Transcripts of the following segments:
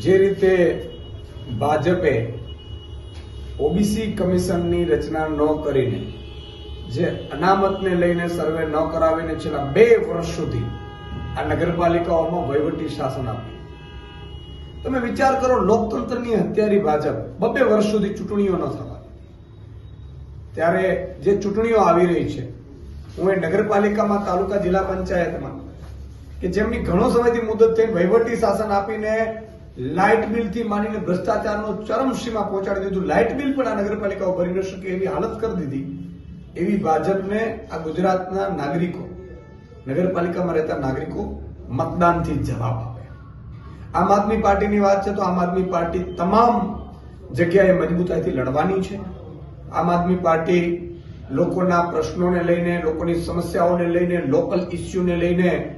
જે રીતે ભાજપે ઓબીસી કમિશનની રચના ન કરીને જે અનામતને લઈને સર્વે ન કરાવીને છેલ્લા બે વર્ષ સુધી આ નગરપાલિકાઓમાં વહીવટી શાસન આપ્યું. તમે વિચાર કરો, લોકતંત્રની હત્યારી ભાજપ બબે વર્ષ સુધી ચૂંટણીઓ ન થવા ત્યારે જે ચૂંટણીઓ આવી રહી છે, હું એ નગરપાલિકામાં, તાલુકા જિલ્લા પંચાયતમાં, કે જેમની ઘણો સમયથી મુદત થઈ વહીવટી શાસન આપીને લાઇટ બિલથી માંડીને ભ્રષ્ટાચારનો ચરમસીમા પહોંચાડી દીધું. લાઇટ બિલ પણ આ નગરપાલિકાઓ ભરી ન શકે એવી હાલત કરી દીધી. એવી ભાજપને આ ગુજરાતના નાગરિકો, નગરપાલિકામાં રહેતા નાગરિકો મતદાનથી જવાબ આપે. આમ આદમી પાર્ટીની વાત છે તો આમ આદમી પાર્ટી તમામ જગ્યાએ મજબૂતાઈથી લડવાની છે. આમ આદમી પાર્ટી લોકોના પ્રશ્નોને લઈને, લોકોની સમસ્યાઓને લઈને, લોકલ ઇસ્યુને લઈને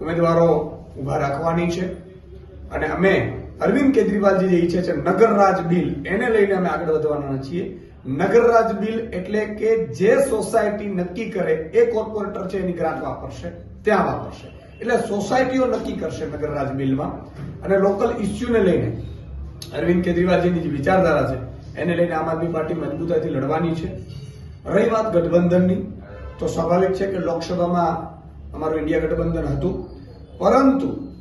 ઉમેદવારો ઊભા રાખવાની છે. અને અમે અરવિંદ કેજરીવાલજી જે ઈચ્છે છે નગરરાજ બિલ, એને લઈને અમે આગળ વધવાના છીએ. નગરરાજ બિલ એટલે કે જે સોસાયટી નક્કી કરે એ કોર્પોરેટર છે એની ગ્રાન્ટ વાપરશે, ત્યાં વાપરશે. એટલે સોસાયટીઓ નક્કી કરશે નગરરાજ બિલમાં. અને લોકલ ઇસ્યુને લઈને, અરવિંદ કેજરીવાલજીની જે વિચારધારા છે, એને લઈને આમ આદમી પાર્ટી મજબૂતાઈથી લડવાની છે. રહી વાત ગઠબંધનની, તો સ્વાભાવિક છે કે લોકસભામાં અમારું ઇન્ડિયા ગઠબંધન હતું. પરંતુ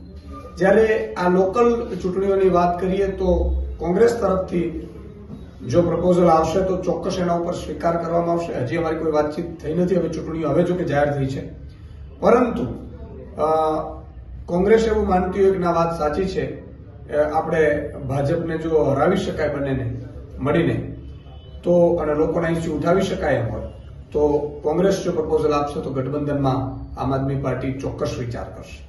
જ્યારે આ લોકલ ચૂંટણીઓની વાત કરીએ તો કોંગ્રેસ તરફથી જો પ્રપોઝલ આવશે તો ચોક્કસ એના ઉપર સ્વીકાર કરવામાં આવશે. હજી અમારી કોઈ વાતચીત થઈ નથી. હવે ચૂંટણીઓ હવે જો કે જાહેર થઈ છે. પરંતુ કોંગ્રેસ એવું માનતી હોય કે ના, વાત સાચી છે. આપણે ભાજપને જો હરાવી શકાય બંનેને, મળીને, તો અને લોકોના અહીંથી ઉઠાવી શકાય એમ હોય, તો કોંગ્રેસ જો પ્રપોઝલ આપશે તો ગઠબંધનમાં આમ આદમી પાર્ટી ચોક્કસ વિચાર કરશે.